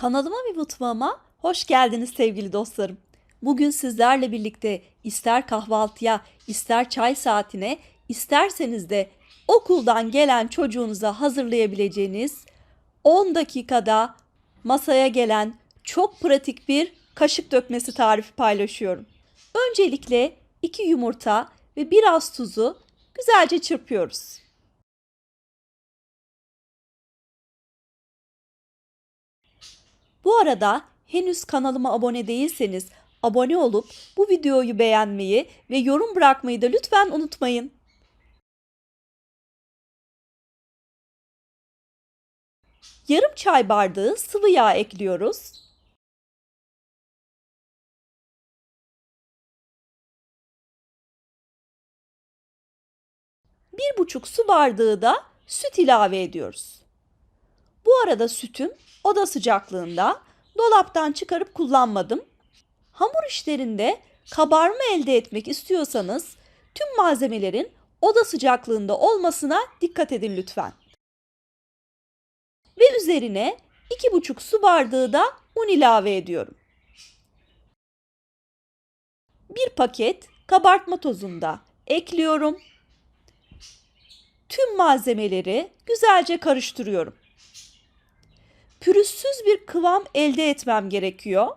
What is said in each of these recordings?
Kanalıma ve mutfağıma hoş geldiniz sevgili dostlarım. Bugün sizlerle birlikte ister kahvaltıya, ister çay saatine, isterseniz de okuldan gelen çocuğunuza hazırlayabileceğiniz 10 dakikada masaya gelen çok pratik bir kaşık dökmesi tarifi paylaşıyorum. Öncelikle 2 yumurta ve biraz tuzu güzelce çırpıyoruz. Bu arada henüz kanalıma abone değilseniz abone olup bu videoyu beğenmeyi ve yorum bırakmayı da lütfen unutmayın. Yarım çay bardağı sıvı yağ ekliyoruz. Bir buçuk su bardağı da süt ilave ediyoruz. Bu arada sütüm oda sıcaklığında dolaptan çıkarıp kullanmadım. Hamur işlerinde kabarma elde etmek istiyorsanız tüm malzemelerin oda sıcaklığında olmasına dikkat edin lütfen. Ve üzerine 2,5 su bardağı da un ilave ediyorum. Bir paket kabartma tozunda ekliyorum. Tüm malzemeleri güzelce karıştırıyorum pürüzsüz bir kıvam elde etmem gerekiyor.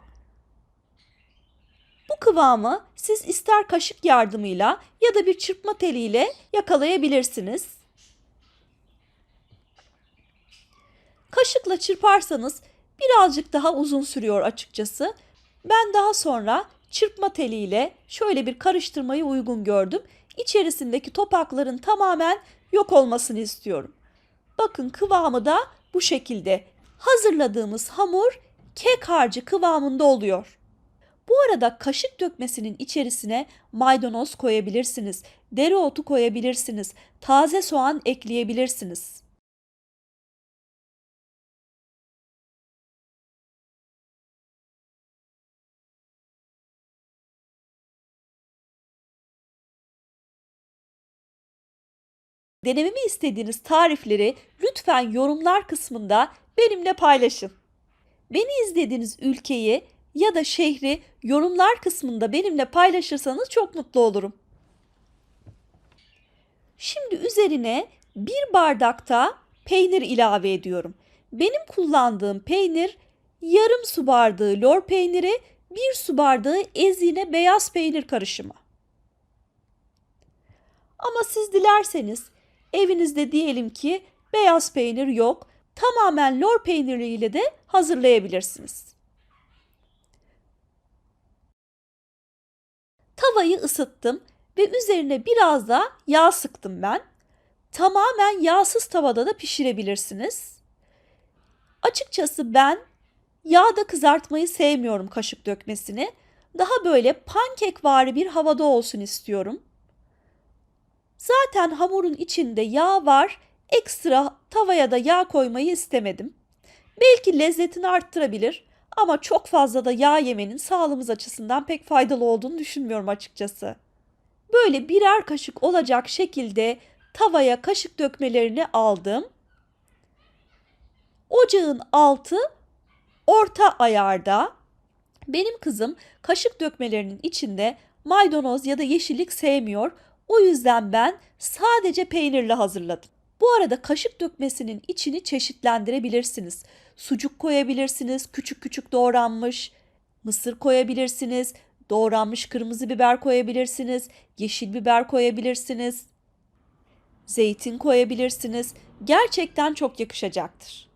Bu kıvamı siz ister kaşık yardımıyla ya da bir çırpma teliyle yakalayabilirsiniz. Kaşıkla çırparsanız birazcık daha uzun sürüyor açıkçası. Ben daha sonra çırpma teliyle şöyle bir karıştırmayı uygun gördüm. İçerisindeki topakların tamamen yok olmasını istiyorum. Bakın kıvamı da bu şekilde hazırladığımız hamur kek harcı kıvamında oluyor. Bu arada kaşık dökmesinin içerisine maydanoz koyabilirsiniz, dereotu koyabilirsiniz, taze soğan ekleyebilirsiniz. Denememi istediğiniz tarifleri lütfen yorumlar kısmında benimle paylaşın. Beni izlediğiniz ülkeyi ya da şehri yorumlar kısmında benimle paylaşırsanız çok mutlu olurum. Şimdi üzerine bir bardakta peynir ilave ediyorum. Benim kullandığım peynir yarım su bardağı lor peyniri, bir su bardağı ezine beyaz peynir karışımı. Ama siz dilerseniz evinizde diyelim ki beyaz peynir yok tamamen lor peyniriyle de hazırlayabilirsiniz. Tavayı ısıttım ve üzerine biraz da yağ sıktım ben. Tamamen yağsız tavada da pişirebilirsiniz. Açıkçası ben yağda kızartmayı sevmiyorum kaşık dökmesini. Daha böyle pankekvari bir havada olsun istiyorum. Zaten hamurun içinde yağ var ekstra tavaya da yağ koymayı istemedim. Belki lezzetini arttırabilir ama çok fazla da yağ yemenin sağlığımız açısından pek faydalı olduğunu düşünmüyorum açıkçası. Böyle birer kaşık olacak şekilde tavaya kaşık dökmelerini aldım. Ocağın altı orta ayarda. Benim kızım kaşık dökmelerinin içinde maydanoz ya da yeşillik sevmiyor. O yüzden ben sadece peynirle hazırladım. Bu arada kaşık dökmesinin içini çeşitlendirebilirsiniz. Sucuk koyabilirsiniz, küçük küçük doğranmış, mısır koyabilirsiniz, doğranmış kırmızı biber koyabilirsiniz, yeşil biber koyabilirsiniz, zeytin koyabilirsiniz. Gerçekten çok yakışacaktır.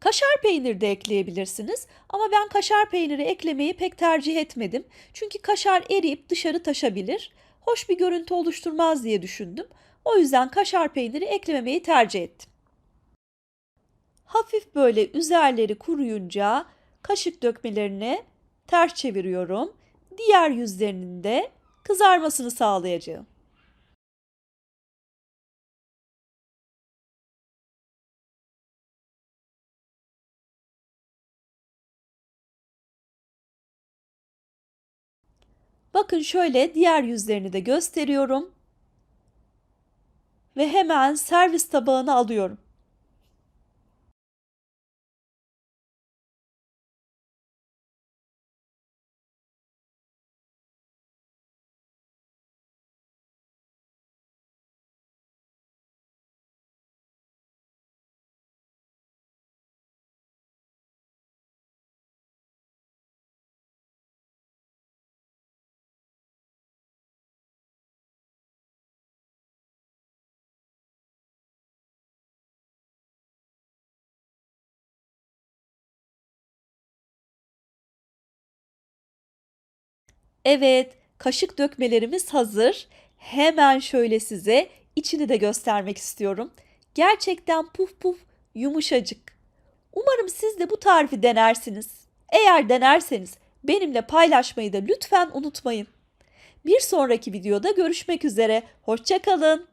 Kaşar peynir de ekleyebilirsiniz ama ben kaşar peyniri eklemeyi pek tercih etmedim. Çünkü kaşar eriyip dışarı taşabilir. Hoş bir görüntü oluşturmaz diye düşündüm. O yüzden kaşar peyniri eklememeyi tercih ettim. Hafif böyle üzerleri kuruyunca kaşık dökmelerini ters çeviriyorum. Diğer yüzlerinin de kızarmasını sağlayacağım. Bakın şöyle diğer yüzlerini de gösteriyorum ve hemen servis tabağına alıyorum. Evet, kaşık dökmelerimiz hazır. Hemen şöyle size içini de göstermek istiyorum. Gerçekten puf puf yumuşacık. Umarım siz de bu tarifi denersiniz. Eğer denerseniz benimle paylaşmayı da lütfen unutmayın. Bir sonraki videoda görüşmek üzere. Hoşçakalın.